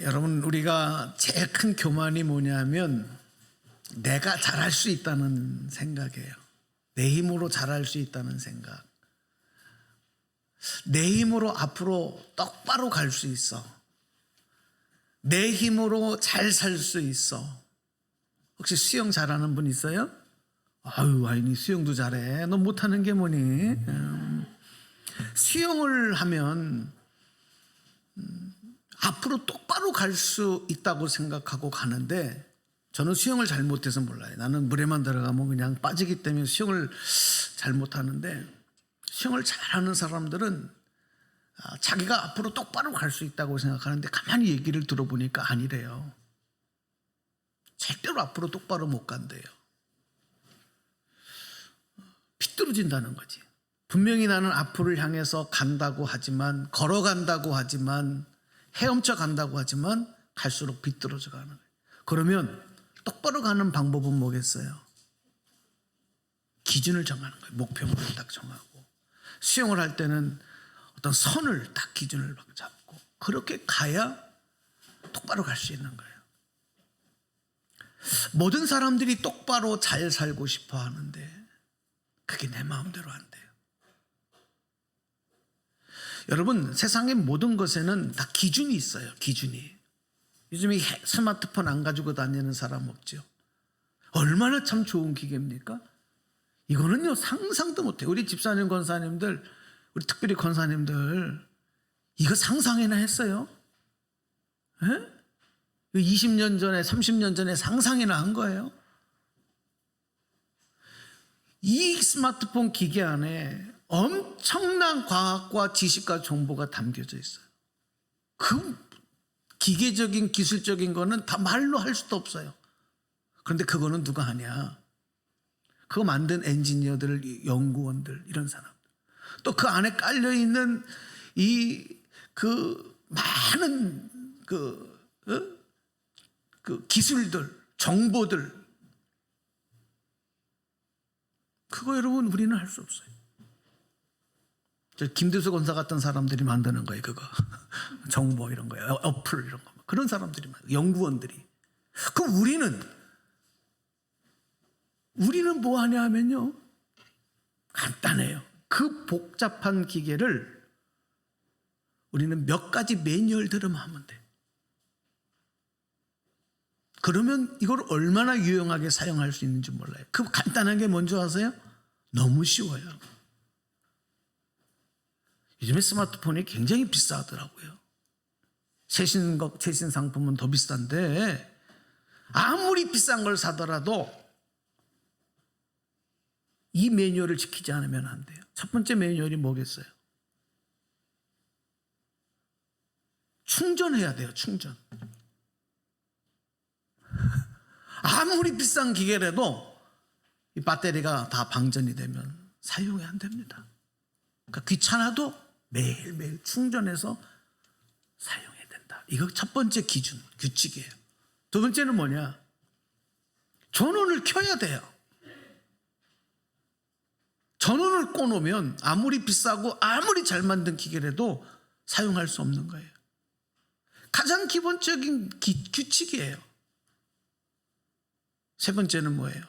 여러분 우리가 제일 큰 교만이 뭐냐면 내가 잘할 수 있다는 생각이에요. 내 힘으로 잘할 수 있다는 생각. 내 힘으로 앞으로 똑바로 갈 수 있어. 내 힘으로 잘 살 수 있어. 혹시 수영 잘하는 분 있어요? 아유, 아이니 수영도 잘해. 너 못하는 게 뭐니? 음. 수영을 하면 앞으로 똑바로 갈 수 있다고 생각하고 가는데 저는 수영을 잘 못해서 몰라요. 나는 물에만 들어가면 그냥 빠지기 때문에 수영을 잘 못하는데 수영을 잘하는 사람들은 아, 자기가 앞으로 똑바로 갈 수 있다고 생각하는데 가만히 얘기를 들어보니까 아니래요. 절대로 앞으로 똑바로 못 간대요. 삐뚤어진다는 거지. 분명히 나는 앞으로 향해서 간다고 하지만 걸어간다고 하지만 헤엄쳐 간다고 하지만 갈수록 비뚤어져 가는 거예요. 그러면 똑바로 가는 방법은 뭐겠어요? 기준을 정하는 거예요. 목표물을 딱 정하고 수영을 할 때는 어떤 선을 딱 기준을 잡고 그렇게 가야 똑바로 갈 수 있는 거예요. 모든 사람들이 똑바로 잘 살고 싶어 하는데 그게 내 마음대로 안 돼요. 여러분 세상의 모든 것에는 다 기준이 있어요. 기준이. 요즘에 해- 스마트폰 안 가지고 다니는 사람 없죠. 얼마나 참 좋은 기계입니까? 이거는요 상상도 못해. 우리 집사님 권사님들, 우리 특별히 권사님들 이거 상상이나 했어요? 에? 20년 전에, 30년 전에 상상이나 한 거예요. 이 스마트폰 기계 안에 엄청난 과학과 지식과 정보가 담겨져 있어요. 그 기계적인 기술적인 거는 다 말로 할 수도 없어요. 그런데 그거는 누가 하냐? 그거 만든 엔지니어들, 연구원들 이런 사람. 또그 안에 깔려 있는 이 그 많은 그, 어? 그 기술들, 정보들 그거 여러분 우리는 할 수 없어요. 저 김대수 권사 같은 사람들이 만드는 거예요, 그거. 정보 이런 거예요. 어플 이런 거. 그런 사람들이 만 연구원들이. 그럼 우리는 우리는 뭐 하냐 하면요. 간단해요. 그 복잡한 기계를 우리는 몇 가지 매뉴얼들만 하면 돼. 그러면 이걸 얼마나 유용하게 사용할 수 있는지 몰라요. 그 간단한 게 뭔지 아세요? 너무 쉬워요. 요즘에 스마트폰이 굉장히 비싸더라고요. 최신 거, 최신 상품은 더 비싼데 아무리 비싼 걸 사더라도 이 매뉴얼을 지키지 않으면 안 돼요. 첫 번째 매뉴얼이 뭐겠어요? 충전해야 돼요, 충전. 아무리 비싼 기계라도 이 배터리가 다 방전이 되면 사용이 안 됩니다. 그러니까 귀찮아도 매일매일 충전해서 사용해야 된다. 이거 첫 번째 기준, 규칙이에요. 두 번째는 뭐냐? 전원을 켜야 돼요. 전원을 꺼놓으면 아무리 비싸고 아무리 잘 만든 기계라도 사용할 수 없는 거예요. 가장 기본적인 기- 규칙이에요. 세 번째는 뭐예요?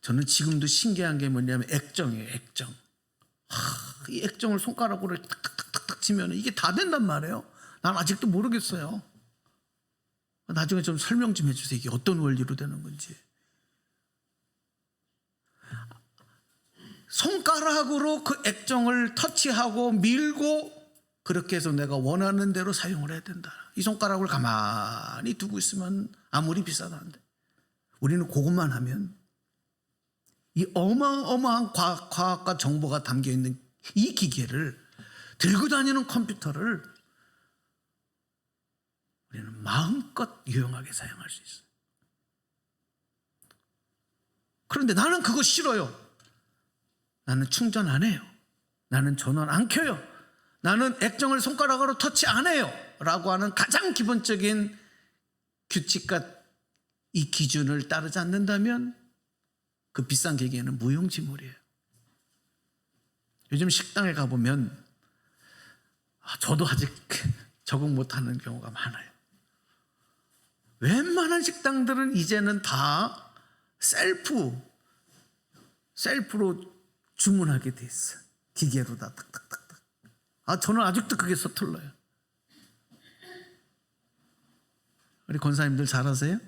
저는 지금도 신기한 게 뭐냐면 액정이에요, 액정. 하, 이 액정을 손가락으로 탁탁탁탁 치면 이게 다 된단 말이에요. 난 아직도 모르겠어요. 나중에 좀 설명 좀 해주세요. 이게 어떤 원리로 되는 건지. 손가락으로 그 액정을 터치하고 밀고 그렇게 해서 내가 원하는 대로 사용을 해야 된다. 이 손가락을 가만히 두고 있으면 아무리 비싸다는데 우리는 그것만 하면 이 어마어마한 과학, 과학과 정보가 담겨 있는 이 기계를 들고 다니는 컴퓨터를 우리는 마음껏 유용하게 사용할 수 있어요. 그런데 나는 그거 싫어요. 나는 충전 안 해요. 나는 전원 안 켜요. 나는 액정을 손가락으로 터치 안 해요. 라고 하는 가장 기본적인 규칙과 이 기준을 따르지 않는다면 그 비싼 기계는 무용지물이에요. 요즘 식당에 가보면 아, 저도 아직 적응 못하는 경우가 많아요. 웬만한 식당들은 이제는 다 셀프 셀프로 주문하게 돼 있어. 기계로 다 탁탁탁탁. 아 저는 아직도 그게 서툴러요. 우리 권사님들 잘하세요?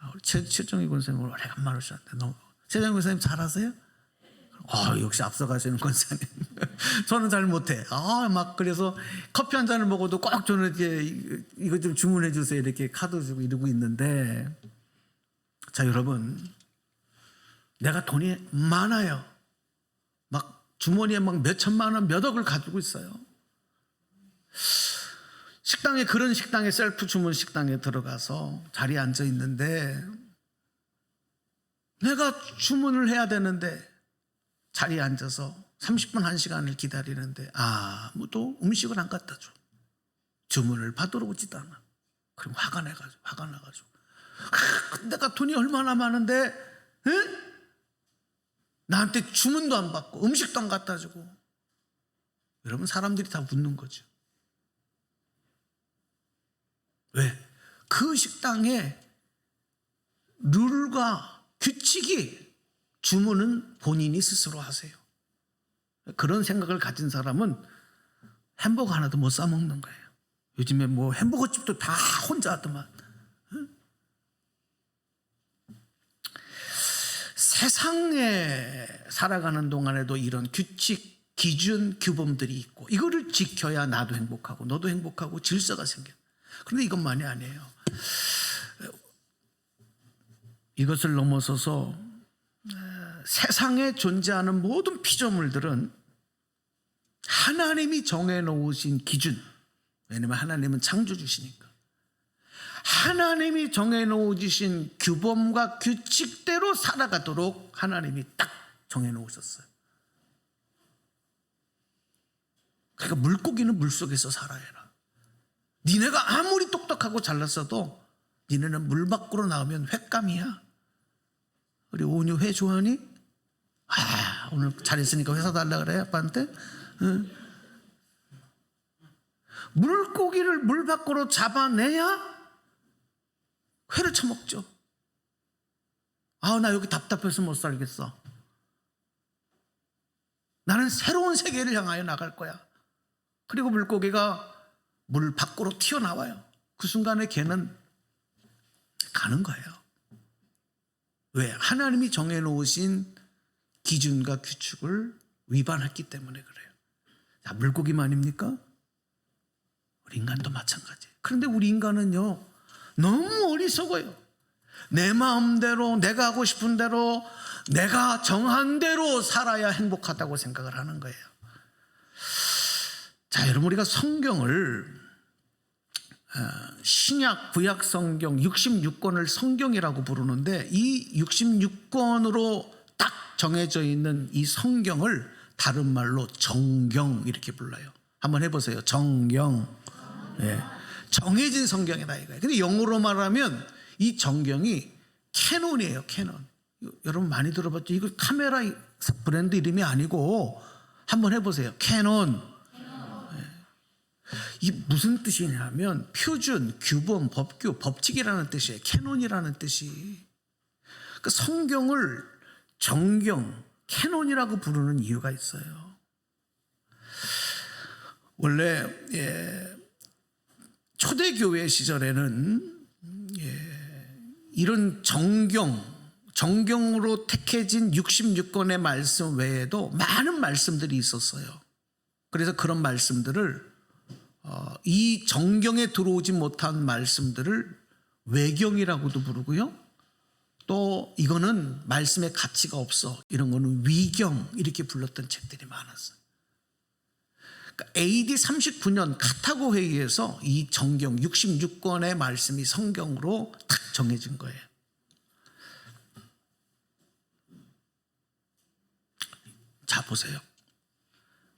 아, 최정희 권사님 오래간만에 오셨는데 너무 최정희 권사님 잘하세요? 아 역시 앞서가시는 권사님. 저는 잘 못해. 아 막 그래서 커피 한 잔을 먹어도 꼭 저는 이렇게 이- 이거 좀 주문해 주세요 이렇게 카드 주고 이러고 있는데 자 여러분 내가 돈이 많아요. 막 주머니에 막 몇 천만 원, 몇 억을 가지고 있어요. 식당에 그런 식당에 셀프 주문 식당에 들어가서 자리에 앉아 있는데 내가 주문을 해야 되는데 자리에 앉아서 30분 1시간을 기다리는데 아무도 음식을 안 갖다 줘. 주문을 받으러 오지도 않아. 그럼 화가 나가지고 화가 나가지고 아, 내가 돈이 얼마나 많은데 에? 나한테 주문도 안 받고 음식도 안 갖다 주고 여러분 사람들이 다 웃는 거죠. 왜? 그 식당에 룰과 규칙이 주문은 본인이 스스로 하세요. 그런 생각을 가진 사람은 햄버거 하나도 못 사 먹는 거예요. 요즘에 뭐 햄버거 집도 다 혼자 하더만. 응? 세상에 살아가는 동안에도 이런 규칙, 기준, 규범들이 있고 이거를 지켜야 나도 행복하고 너도 행복하고 질서가 생겨. 그런데 이것만이 아니에요. 이것을 넘어서서 세상에 존재하는 모든 피조물들은 하나님이 정해놓으신 기준, 왜냐면 하나님은 창조주시니까. 하나님이 정해놓으신 규범과 규칙대로 살아가도록 하나님이 딱 정해놓으셨어요. 그러니까 물고기는 물 속에서 살아야 해라. 니네가 아무리 똑똑하고 잘났어도 니네는 물 밖으로 나오면 횟감이야. 우리 온유 회 좋아하니? 아 오늘 잘했으니까 회사 달라 그래 아빠한테. 응. 물고기를 물 밖으로 잡아내야 회를 처먹죠. 아 나 여기 답답해서 못 살겠어. 나는 새로운 세계를 향하여 나갈 거야. 그리고 물고기가 물 밖으로 튀어나와요. 그 순간에 걔는 가는 거예요. 왜? 하나님이 정해놓으신 기준과 규칙을 위반했기 때문에 그래요. 자, 물고기만 입니까? 우리 인간도 마찬가지. 그런데 우리 인간은요, 너무 어리석어요. 내 마음대로, 내가 하고 싶은 대로, 내가 정한 대로 살아야 행복하다고 생각을 하는 거예요. 자, 여러분, 우리가 성경을 어, 신약, 구약 성경 66권을 성경이라고 부르는데 이 66권으로 딱 정해져 있는 이 성경을 다른 말로 정경 이렇게 불러요. 한번 해보세요. 정경. 예. 정해진 성경이다 이거예요. 근데 영어로 말하면 이 정경이 캐논이에요. 캐논. 여러분 많이 들어봤죠? 이거 카메라 브랜드 이름이 아니고 한번 해보세요. 캐논. 이 무슨 뜻이냐면 표준, 규범, 법규, 법칙이라는 뜻이에요. 캐논이라는 뜻이. 그 성경을 정경, 캐논이라고 부르는 이유가 있어요. 원래 예, 초대교회 시절에는 예, 이런 정경, 정경으로 택해진 66권의 말씀 외에도 많은 말씀들이 있었어요. 그래서 그런 말씀들을 어, 이 정경에 들어오지 못한 말씀들을 외경이라고도 부르고요. 또 이거는 말씀의 가치가 없어. 이런 거는 위경 이렇게 불렀던 책들이 많았어요. 그러니까 AD 39년 카타고 회의에서 이 정경 66권의 말씀이 성경으로 탁 정해진 거예요. 자 보세요.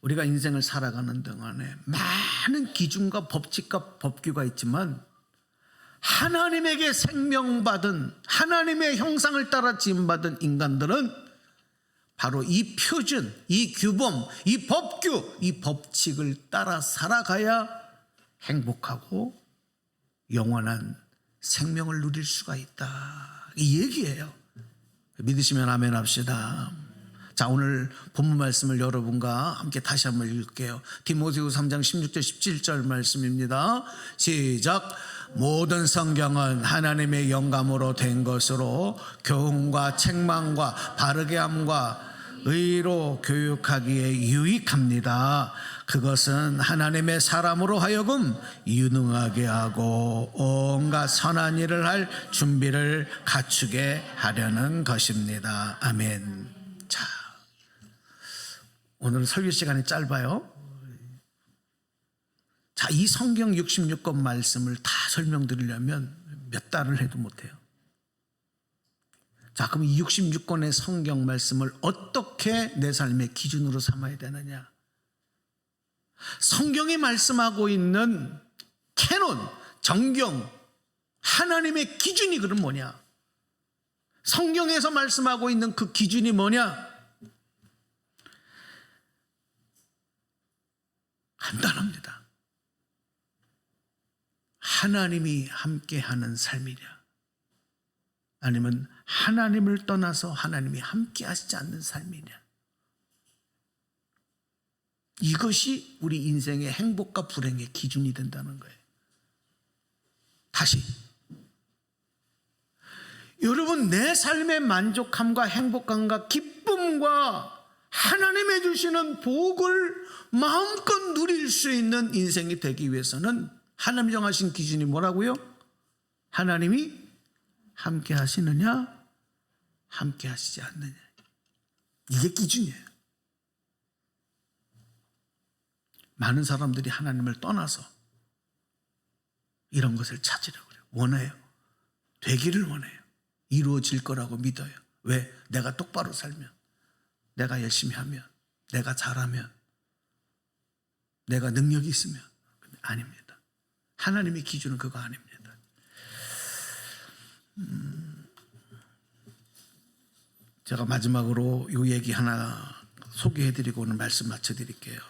우리가 인생을 살아가는 동안에 많은 기준과 법칙과 법규가 있지만 하나님에게 생명받은 하나님의 형상을 따라 지음받은 인간들은 바로 이 표준, 이 규범, 이 법규, 이 법칙을 따라 살아가야 행복하고 영원한 생명을 누릴 수가 있다. 이 얘기예요. 믿으시면 아멘 합시다. 자, 오늘 본문 말씀을 여러분과 함께 다시 한번 읽을게요. 디모데후 3장 16절 17절 말씀입니다. 시작. 모든 성경은 하나님의 영감으로 된 것으로 교훈과 책망과 바르게 함과 의로 교육하기에 유익합니다. 그것은 하나님의 사람으로 하여금 유능하게 하고 온갖 선한 일을 할 준비를 갖추게 하려는 것입니다. 아멘. 자, 오늘 설교 시간이 짧아요. 자, 이 성경 66권 말씀을 다 설명드리려면 몇 달을 해도 못해요. 자, 그럼 이 66권의 성경 말씀을 어떻게 내 삶의 기준으로 삼아야 되느냐? 성경이 말씀하고 있는 캐논, 정경, 하나님의 기준이 그럼 뭐냐? 성경에서 말씀하고 있는 그 기준이 뭐냐? 간단합니다. 하나님이 함께하는 삶이냐? 아니면 하나님을 떠나서 하나님이 함께 하시지 않는 삶이냐? 이것이 우리 인생의 행복과 불행의 기준이 된다는 거예요. 다시. 여러분, 내 삶의 만족함과 행복감과 기쁨과 하나님의 주시는 복을 마음껏 누릴 수 있는 인생이 되기 위해서는 하나님 정하신 기준이 뭐라고요? 하나님이 함께 하시느냐, 함께 하시지 않느냐. 이게 기준이에요. 많은 사람들이 하나님을 떠나서 이런 것을 찾으려고 그래요. 원해요. 되기를 원해요. 이루어질 거라고 믿어요. 왜? 내가 똑바로 살면, 내가 열심히 하면, 내가 잘하면, 내가 능력이 있으면. 아닙니다. 하나님의 기준은 그거 아닙니다. 음, 제가 마지막으로 이 얘기 하나 소개해드리고 오늘 말씀 마쳐드릴게요.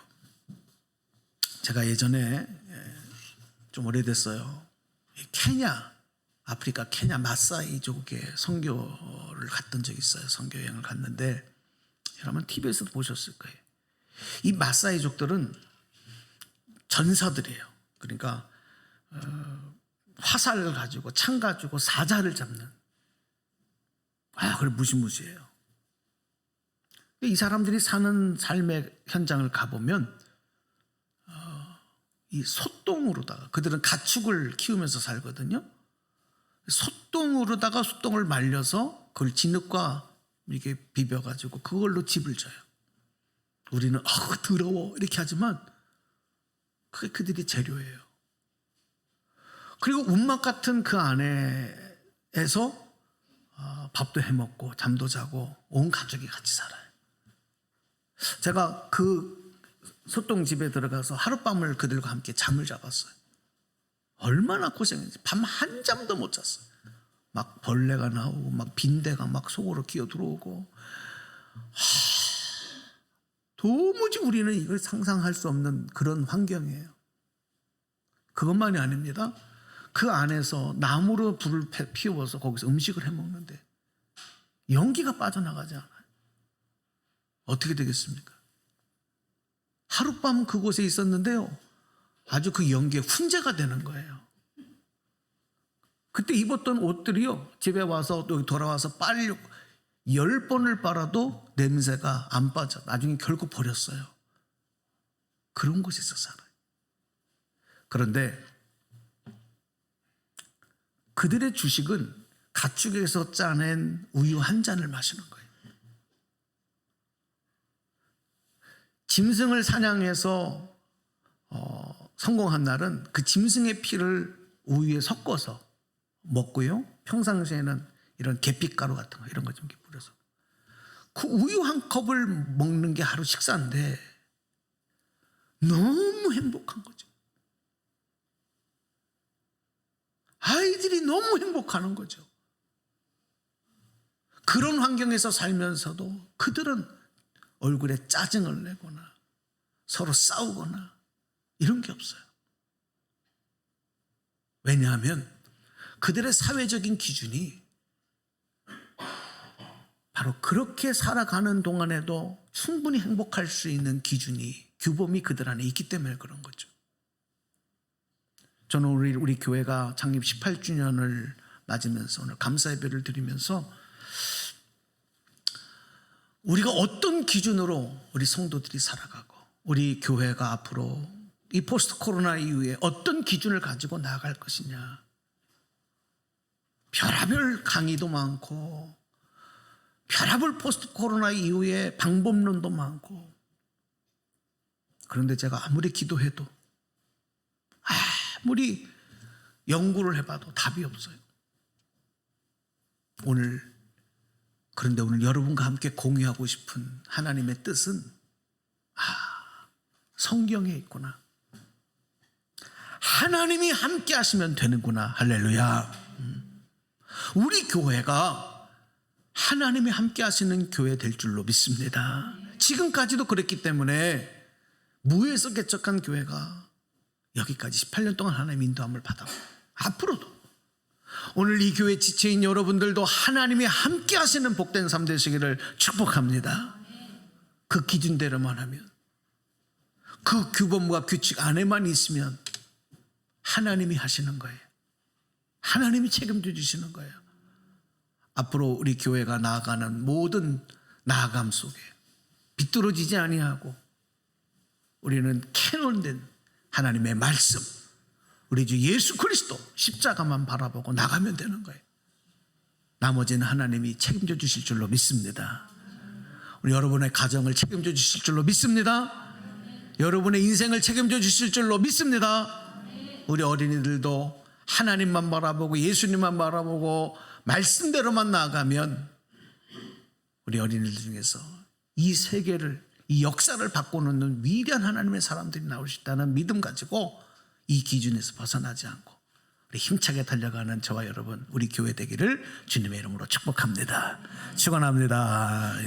제가 예전에 좀 오래됐어요. 케냐, 아프리카 케냐 마사이족에 선교를 갔던 적이 있어요. 선교 여행을 갔는데 여러분 TV에서도 보셨을 거예요. 이 마사이족들은 전사들이에요. 그러니까 어, 화살을 가지고 창 가지고 사자를 잡는 아, 그래 무시무시해요. 이 사람들이 사는 삶의 현장을 가보면 이 소똥으로다가 그들은 가축을 키우면서 살거든요. 소똥으로다가 소똥을 말려서 그걸 진흙과 이렇게 비벼가지고 그걸로 집을 져요. 우리는 아 더러워 이렇게 하지만 그게 그들이 재료예요. 그리고 운막 같은 그 안에서 어, 밥도 해 먹고 잠도 자고 온 가족이 같이 살아요. 제가 그 소똥 집에 들어가서 하룻밤을 그들과 함께 잠을 잡았어요. 얼마나 고생했지. 밤 한 잠도 못 잤어요. 막 벌레가 나오고, 막 빈대가 막 속으로 기어 들어오고. 하, 도무지 우리는 이걸 상상할 수 없는 그런 환경이에요. 그것만이 아닙니다. 그 안에서 나무로 불을 피워서 거기서 음식을 해 먹는데 연기가 빠져나가지 않아요. 어떻게 되겠습니까? 하룻밤 그곳에 있었는데요. 아주 그 연기에 훈제가 되는 거예요. 그때 입었던 옷들이요. 집에 와서 또 돌아와서 빨리 열 번을 빨아도 냄새가 안 빠져. 나중에 결국 버렸어요. 그런 곳에서 살아요. 그런데 그들의 주식은 가축에서 짜낸 우유 한 잔을 마시는 거예요. 짐승을 사냥해서 어, 성공한 날은 그 짐승의 피를 우유에 섞어서 먹고요. 평상시에는 이런 계피가루 같은 거 이런 거 좀 뿌려서 그 우유 한 컵을 먹는 게 하루 식사인데 너무 행복한 거죠. 아이들이 너무 행복하는 거죠. 그런 환경에서 살면서도 그들은 얼굴에 짜증을 내거나 서로 싸우거나 이런 게 없어요. 왜냐하면 그들의 사회적인 기준이 바로 그렇게 살아가는 동안에도 충분히 행복할 수 있는 기준이 규범이 그들 안에 있기 때문에 그런 거죠. 저는 우리 우리 교회가 창립 18주년을 맞으면서 오늘 감사 예배를 드리면서 우리가 어떤 기준으로 우리 성도들이 살아가고 우리 교회가 앞으로 이 포스트 코로나 이후에 어떤 기준을 가지고 나아갈 것이냐. 별하별 강의도 많고 별하별 포스트 코로나 이후에 방법론도 많고 그런데 제가 아무리 기도해도 아무리 연구를 해봐도 답이 없어요. 오늘 그런데 오늘 여러분과 함께 공유하고 싶은 하나님의 뜻은 아 성경에 있구나. 하나님이 함께 하시면 되는구나. 할렐루야. 음. 우리 교회가 하나님이 함께 하시는 교회 될 줄로 믿습니다. 지금까지도 그랬기 때문에 무에서 개척한 교회가 여기까지 18년 동안 하나님 인도함을 받아. 앞으로도 오늘 이 교회 지체인 여러분들도 하나님이 함께 하시는 복된 삶 되시기를 축복합니다. 그 기준대로만 하면 그 규범과 규칙 안에만 있으면 하나님이 하시는 거예요. 하나님이 책임져 주시는 거예요. 앞으로 우리 교회가 나아가는 모든 나아감 속에 비뚤어지지 아니하고 우리는 캐논된 하나님의 말씀, 우리 주 예수 그리스도 십자가만 바라보고 나가면 되는 거예요. 나머지는 하나님이 책임져 주실 줄로 믿습니다. 우리 여러분의 가정을 책임져 주실 줄로 믿습니다. 여러분의 인생을 책임져 주실 줄로 믿습니다. 우리 어린이들도 하나님만 바라보고 예수님만 바라보고 말씀대로만 나아가면 우리 어린이들 중에서 이 세계를 이 역사를 바꿔놓는 위대한 하나님의 사람들이 나올 수 있다는 믿음 가지고 이 기준에서 벗어나지 않고 우리 힘차게 달려가는 저와 여러분 우리 교회 되기를 주님의 이름으로 축복합니다. 축원합니다. 예.